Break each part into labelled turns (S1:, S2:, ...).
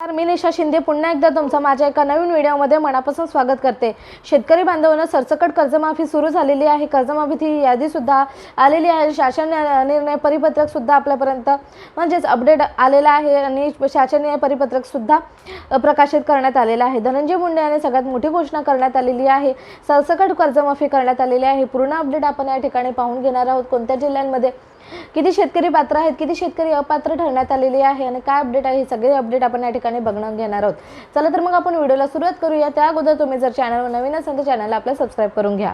S1: तर मी निशा शिंदे. पुन्हा एकदा तुमचं माझ्या एका नवीन व्हिडिओमध्ये मनापासून स्वागत करते. शेतकरी बांधवांना सरसकट कर्जमाफी सुरू झालेली आहे. कर्जमाफीची यादीसुद्धा आलेली आहे. शासन निर्णय परिपत्रकसुद्धा आपल्यापर्यंत म्हणजेच अपडेट आलेला आहे आणि शासन निर्णय परिपत्रकसुद्धा प्रकाशित करण्यात आलेलं आहे. धनंजय मुंडे यांनी सगळ्यात मोठी घोषणा करण्यात आलेली आहे. सरसकट कर्जमाफी करण्यात आलेली आहे. पूर्ण अपडेट आपण या ठिकाणी पाहून घेणार आहोत. कोणत्या जिल्ह्यांमध्ये किती शेतकरी पात्र आहेत किती शेतकरी अपात्र ठरण्यात आलेली आहे आणि काय अपडेट आहे हे सगळे अपडेट आपण या ठिकाणी बघणं घेणार आहोत. चला तर मग आपण व्हिडिओला सुरुवात करूया. त्या अगोदर तुम्ही जर चॅनलवर नवीन असाल तर चॅनलला आपल्या सबस्क्राईब करून घ्या.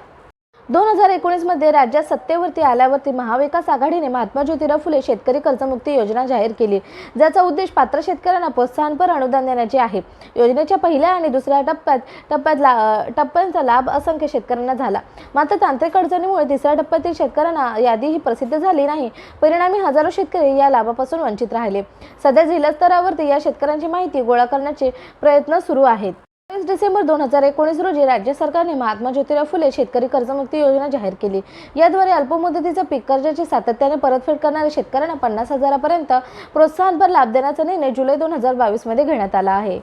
S1: दोन हजार एकोणीसमध्ये राज्यात सत्तेवरती आल्यावरती महाविकास आघाडीने महात्मा ज्योतिराव फुले शेतकरी कर्जमुक्ती योजना जाहीर केली. ज्याचा उद्देश पात्र शेतकऱ्यांना प्रोत्साहनपर अनुदान देण्याचे आहे. योजनेच्या पहिल्या आणि दुसऱ्या टप्प्यात टप्प्यात ला टप्प्यांचा लाभ असंख्य शेतकऱ्यांना झाला. मात्र तांत्रिक अडचणीमुळे तिसऱ्या टप्प्यातील शेतकऱ्यांना यादी ही प्रसिद्ध झाली नाही. परिणामी हजारो शेतकरी या लाभापासून वंचित राहिले. सध्या जिल्हा स्तरावरती या शेतकऱ्यांची माहिती गोळा करण्याचे प्रयत्न सुरू आहेत. वीस डिसेंबर दोन हजार एकोणीस रोजी राज्य सरकारने महात्मा ज्योतिराव फुले शेतकरी कर्जमुक्ती योजना जाहीर केली. याद्वारे अल्पमुदतीचं पीक कर्जाची सातत्याने परतफेड करणाऱ्या शेतकऱ्यांना पन्नास हजारापर्यंत प्रोत्साहनपर लाभ देण्याचा निर्णय जुलै दोन हजार बावीसमध्ये घेण्यात आला आहे.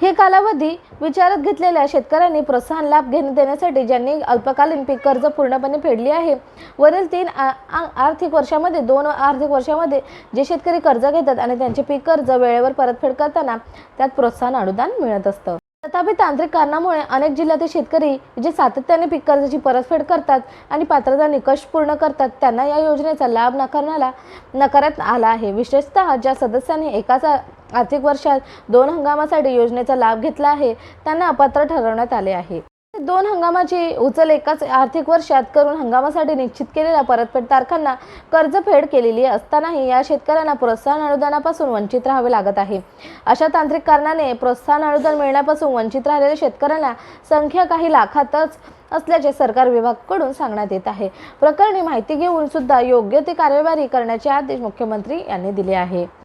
S1: हे कालावधी विचारात घेतलेल्या शेतकऱ्यांनी प्रोत्साहन लाभ घेणे देण्यासाठी ज्यांनी अल्पकालीन पीक कर्ज पूर्णपणे फेडली आहे वरील तीन आ- आर्थिक वर्षामध्ये दोन आर्थिक वर्षामध्ये जे शेतकरी कर्ज घेतात आणि त्यांचे पीक कर्ज वेळेवर परतफेड करताना त्यात प्रोत्साहन अनुदान मिळत असतं. तथापि तांत्रिक कारणामुळे अनेक जिल्ह्यातील शेतकरी जे सातत्याने पीक कर्जाची परतफेड करतात आणि पात्रता निकष पूर्ण करतात त्यांना या योजनेचा लाभ नाकारण्याला नकारण्यात आला आहे. विशेषतः ज्या सदस्यांनी एकाच आर्थिक वर्षात दोन हंगामासाठी योजनेचा लाभ घेतला आहे त्यांना अपात्र ठरवण्यात आले आहे. दोन हंगामाची उचल एकाच आर्थिक वर्षात करून हंगामासाठी निश्चित केलेल्या परतफेड तारखांना कर्जफेड केलेली असतानाही या शेतकऱ्यांना प्रोत्साहन अनुदानापासून वंचित राहावे लागत आहे. अशा तांत्रिक कारणाने प्रोत्साहन अनुदान मिळण्यापासून वंचित राहिलेल्या शेतकऱ्यांना संख्या काही लाखातच असल्याचे सरकार विभागाकडून सांगण्यात येत आहे. प्रकरणी माहिती घेऊन सुद्धा योग्य ती कार्यवाही करण्याचे आदेश मुख्यमंत्री यांनी दिले आहे.